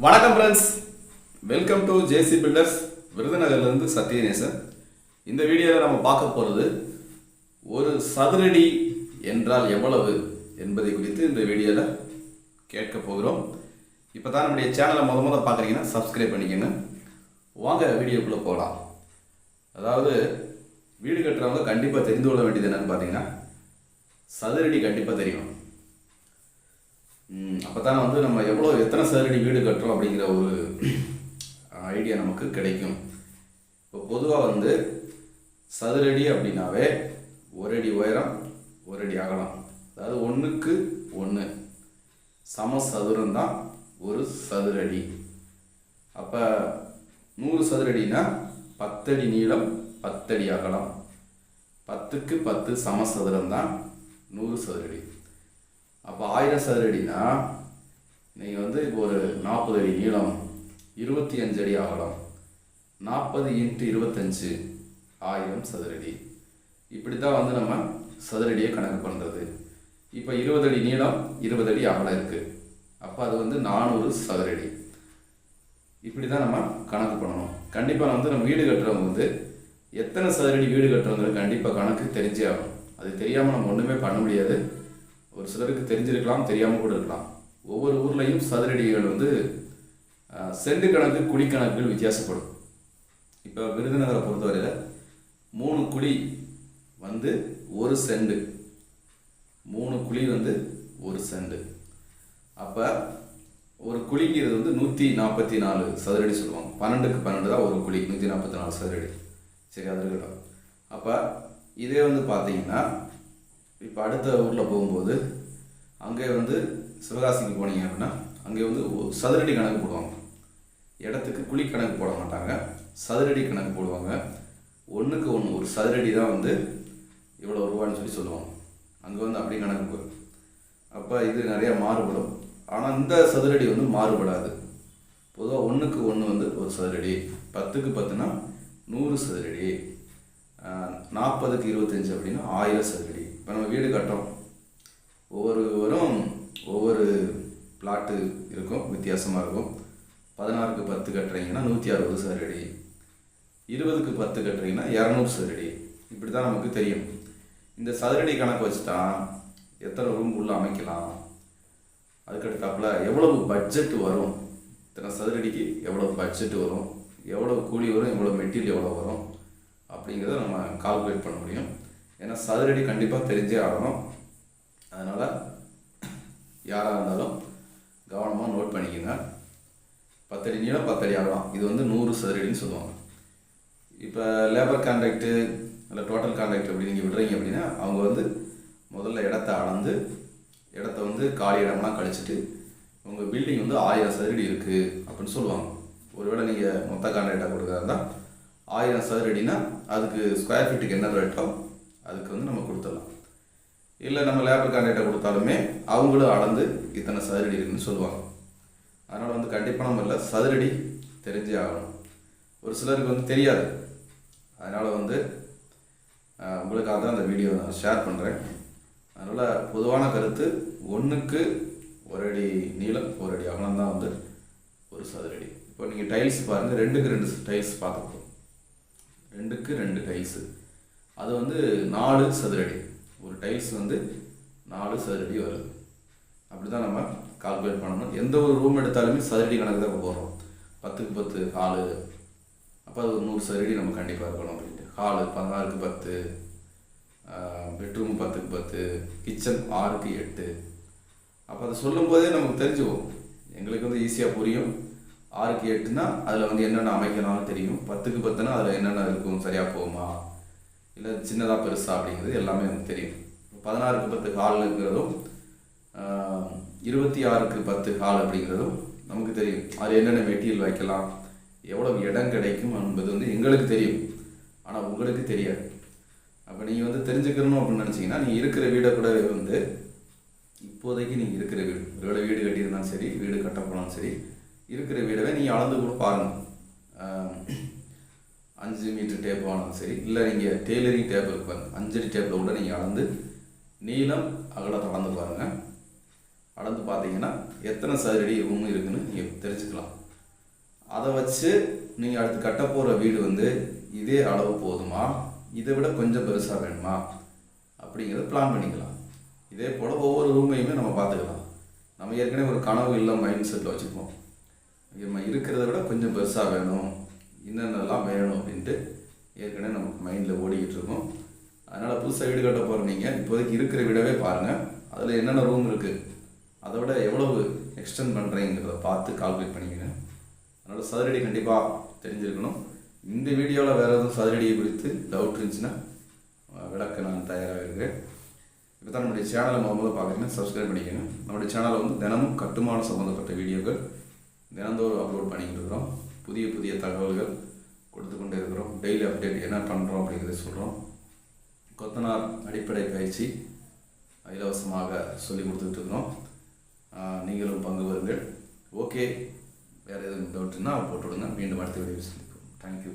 வணக்கம் friends welcome to JC builders விருதுநகர்லேருந்து Sathyanesan. இந்த வீடியோவில் நம்ம பார்க்க போகிறது ஒரு சதுரடி என்றால் எவ்வளவு என்பதை குறித்து இந்த வீடியோவில் கேட்க போகிறோம். இப்போ தான் நம்முடைய சேனலை முத முத பார்க்குறீங்கன்னா சப்ஸ்கிரைப் பண்ணிக்கோங்க. வாங்க வீடியோக்குள்ளே போகலாம் அதாவது வீடு கட்டுறவங்க கண்டிப்பாக தெரிந்து கொள்ள வேண்டியது என்னென்னு பார்த்தீங்கன்னா சதுரடி கண்டிப்பாக தெரியும். அப்போ தான் வந்து நம்ம எவ்வளோ எத்தனை சதுரடி வீடு கட்டுறோம் அப்படிங்கிற ஒரு ஐடியா நமக்கு கிடைக்கும். இப்போ பொதுவாக வந்து சதுரடி அப்படின்னாவே ஒரு அடி உயரம் ஒரு அடி அகலம். அதாவது ஒன்றுக்கு ஒன்று சம சதுரம் தான் ஒரு சதுரடி. அப்போ நூறு சதுரடினா பத்தடி நீளம் பத்தடி அகலம். பத்துக்கு பத்து சம சதுரம் தான் நூறு சதுரடி. அப்போ ஆயிரம் சதுரடினா நீங்கள் வந்து இப்போ ஒரு நாற்பது அடி நீளம் இருபத்தி அஞ்சு அடி அகலம் நாற்பது இன்ட்டு இருபத்தஞ்சு ஆயிரம் சதுரடி. இப்படி தான் வந்து நம்ம சதுரடியை கணக்கு பண்ணுறது இப்போ இருபது அடி நீளம் இருபது அடி அகலம் இருக்குது அப்போ அது வந்து நானூறு சதுரடி. இப்படி தான் நம்ம கணக்கு பண்ணணும். கண்டிப்பாக வந்து நம்ம வீடு கட்டுறவங்க வந்து எத்தனை சதுரடி வீடு கட்டுறவங்களுக்கு கண்டிப்பாக கணக்கு தெரிஞ்சே ஆகும் அது தெரியாமல் நம்ம ஒன்றுமே பண்ண முடியாது. ஒரு சிலருக்கு தெரிஞ்சிருக்கலாம் தெரியாமல் கூட இருக்கலாம். ஒவ்வொரு ஊர்லேயும் சதுரடிகள் வந்து செண்டு கணக்கு குழி கணக்குகள் வித்தியாசப்படும். இப்போ விருதுநகரை பொறுத்தவரையில் மூணு குழி வந்து ஒரு செண்டு. மூணு குழி வந்து ஒரு செண்டு. அப்போ ஒரு குழிங்கிறது வந்து நூற்றி நாற்பத்தி நாலு சதுரடி சொல்லுவாங்க. பன்னெண்டுக்கு பன்னெண்டு தான் ஒரு குழி நூற்றி நாற்பத்தி நாலு சதுரடி. சரி அது இருக்கட்டும். அப்போ இதே வந்து பார்த்தீங்கன்னா இப்போ அடுத்த ஊரில் போகும்போது அங்கே வந்து சிவகாசிக்கு போனீங்க அப்படின்னா அங்கே வந்து ஒரு சதுரடி கணக்கு போடுவாங்க. இடத்துக்கு குழி கணக்கு போட மாட்டாங்க. சதுரடி கணக்கு போடுவாங்க. ஒன்றுக்கு ஒன்று ஒரு சதுரடி தான் வந்து இவ்வளோ ரூபான்னு சொல்லி சொல்லுவாங்க. அங்கே வந்து அப்படி கணக்கு போகும் அப்போ இது நிறையா மாறுபடும். ஆனால் இந்த சதுரடி வந்து மாறுபடாது. பொதுவாக ஒன்றுக்கு ஒன்று வந்து ஒரு சதுரடி பத்துக்கு பத்துனா நூறு சதுரடி நாற்பதுக்கு இருபத்தஞ்சு அப்படின்னா ஆயிரம் சதுரடி. இப்போ நம்ம வீடு கட்டுறோம். ஒவ்வொருவரும் ஒவ்வொரு பிளாட்டு இருக்கும் வித்தியாசமாக இருக்கும். பதினாறுக்கு பத்து கட்டுறீங்கன்னா நூற்றி அறுபது சதுரடி. இருபதுக்கு பத்து கட்டுறீங்கன்னா இரநூறு சதுரடி. இப்படி தான் நமக்கு தெரியும். இந்த சதுரடி கணக்கு வச்சுட்டா எத்தனை ரூம் உள்ளே அமைக்கலாம். அதுக்கடுத்தாப்புல எவ்வளவு பட்ஜெட் வரும்? இத்தனை சதுரடிக்கு எவ்வளோ பட்ஜெட் வரும்? எவ்வளோ கூலி வரும்? எவ்வளோ மெட்டீரியல் எவ்வளோ வரும்? அப்படிங்கிறத நம்ம கால்குலேட் பண்ண முடியும். ஏன்னா சதுரடி கண்டிப்பாக தெரிஞ்சே ஆகணும். அதனால் யாராக இருந்தாலும் கவனமாக நோட் பண்ணிக்கோங்க. பத்தடி நீளம் பத்தடி அகலம் இது வந்து நூறு சதுரடின்னு சொல்லுவாங்க. இப்போ லேபர் கான்ட்ராக்டு இல்லை டோட்டல் கான்ட்ராக்ட் அப்படி நீங்கள் விடுறீங்க அப்படின்னா அவங்க வந்து முதல்ல இடத்த அளந்து இடத்த வந்து காலி இடம்லாம் கழிச்சிட்டு உங்கள் பில்டிங் வந்து ஆயிரம் சதுரடி இருக்குது அப்படின்னு சொல்லுவாங்க. ஒருவேளை நீங்கள் மொத்த கான்ட்ராக்டாக கொடுக்குறதா ஆயிரம் சதுரடினா அதுக்கு ஸ்கொயர் ஃபீட்டுக்கு என்ன ரேட்டோ அதுக்கு வந்து நம்ம கொடுத்துடலாம். இல்லை நம்ம லேபர் கான்ட்ராக்டை கொடுத்தாலுமே அவங்களும் அளந்து இத்தனை சதுரடி இருக்குன்னு சொல்லுவாங்க. அதனால் வந்து கண்டிப்பாக நம்ம இல்லை சதுரடி தெரிஞ்சே ஆகணும். ஒரு சிலருக்கு வந்து தெரியாது. அதனால் வந்து உங்களுக்காக தான் அந்த வீடியோ நான் ஷேர் பண்ணுறேன் அதனால் பொதுவான கருத்து ஒன்றுக்கு ஒரு அடி நீளம் ஒரு அடி அகலம் தான் வந்து ஒரு சதுரடி. இப்போ நீங்கள் டைல்ஸ் பாருங்கள் ரெண்டுக்கு ரெண்டு டைல்ஸ் பார்த்துக்கணும். ரெண்டுக்கு ரெண்டு டைல்ஸு அது வந்து நாலு சதுரடி. ஒரு டைல்ஸ் வந்து நாலு சதுரடி வருது அப்படி தான் நம்ம கால்குலேட் பண்ணணும். எந்த ஒரு ரூம் எடுத்தாலுமே சதுரடி கணக்கு தான் போடுறோம். பத்துக்கு பத்து ஹாலு அப்போ அது ஒரு நூறு சதுரடி நம்ம கண்டிப்பாக இருக்கணும் அப்படின்ட்டு. ஹாலு பதினாறுக்கு பத்து பெட்ரூம் பத்துக்கு பத்து கிச்சன் ஆறுக்கு எட்டு. அப்போ அதை சொல்லும்போதே நமக்கு தெரிஞ்சுவோம் எங்களுக்கு வந்து ஈஸியாக புரியும். ஆறுக்கு எட்டுனா அதில் வந்து என்னென்ன அமைக்கலாம்னு தெரியும். பத்துக்கு பத்துனா அதில் என்னென்ன இருக்கும்? சரியாக போகுமா? இல்லை சின்னதாக பெருசா அப்படிங்கிறது எல்லாமே நமக்கு தெரியும். பதினாறுக்கு பத்து ஹாலுங்கிறதும் இருபத்தி ஆறுக்கு பத்து ஹால் அப்படிங்கிறதும் நமக்கு தெரியும். அது என்னென்ன மெட்டீரியல் வைக்கலாம் எவ்வளவு இடம் கிடைக்கும் என்பது வந்து எங்களுக்கு தெரியும். ஆனால் உங்களுக்கு தெரியாது. அப்போ நீங்கள் வந்து தெரிஞ்சுக்கணும் அப்படின்னு நினச்சிங்கன்னா நீங்கள் இருக்கிற வீடை கூட வந்து இப்போதைக்கு நீங்கள் இருக்கிற வீடு ஒருவேளை வீடு கட்டியிருந்தாலும் சரி வீடு கட்ட போனாலும் சரி இருக்கிற வீடவே நீங்கள் அளந்து கூட பாருங்கள் அஞ்சு மீட்டர் டேப் ஆனாலும் சரி இல்லை நீங்கள் டெய்லரிங் டேப் இருப்பாங்க அஞ்சடி டேப்பில் கூட நீங்கள் அளந்து நீளம் அகலத்தை அளந்து பாருங்கள் அளந்து பார்த்தீங்கன்னா எத்தனை சதுரடி ரூம் இருக்குதுன்னு நீங்கள் தெரிஞ்சுக்கலாம். அதை வச்சு நீங்கள் அடுத்து கட்ட போகிற வீடு வந்து இதே அளவு போதுமா? இதை விட கொஞ்சம் பெருசாக வேணுமா? அப்படிங்கிறத பிளான் பண்ணிக்கலாம். இதே போல் ஒவ்வொரு ரூமையுமே நம்ம பார்த்துக்கலாம் நம்ம ஏற்கனவே ஒரு கனவு இல்லை மைண்ட் செட்டில் வச்சுருப்போம் இருக்கிறத விட கொஞ்சம் பெருசாக வேணும். என்னென்னலாம் வேணும்? ஏற்கனவே நமக்கு மைண்டில் ஓடிக்கிட்டு இருக்கோம் அதனால் புதுசாக வீடு கட்ட போகிற நீங்கள் இப்போதைக்கு இருக்கிற வீடவே பாருங்கள் அதில் என்னென்ன ரூம் இருக்குது அதை விட எவ்வளவு எக்ஸ்டெண்ட் பண்ணுறீங்கிறத பார்த்து கால்குலேட் பண்ணிக்கங்க. அதனால் சதுரடி கண்டிப்பாக தெரிஞ்சிருக்கணும். இந்த வீடியோவில் வேறு எதுவும் சதுரடியை குறித்து டவுட் இருந்துச்சுன்னா விளக்க நான் தயாராக இருக்கேன் இப்போ தான் நம்முடைய சேனலை முதல்ல பார்க்குறீங்கன்னா சப்ஸ்கிரைப் பண்ணிக்கோங்க. நம்முடைய சேனலில் வந்து தினமும் கட்டுமான சம்மந்தப்பட்ட வீடியோக்கள் தினந்தோறும் அப்லோட் பண்ணிக்கிட்டு இருக்கிறோம். புதிய புதிய தகவல்கள் கொடுத்து கொண்டே இருக்கிறோம் டெய்லி அப்டேட் என்ன பண்ணுறோம் அப்படிங்கிறத சொல்கிறோம் கொத்தனார் அடிப்படை பயிற்சி இலவசமாக சொல்லி கொடுத்துட்டு இருக்கிறோம். நீங்களும் பங்கு வருங்கள் ஓகே வேறு எதுவும் டவுட்னா போட்டு விடுங்க மீண்டும் அடுத்த வீடியோ சந்திப்போம். தேங்க்யூ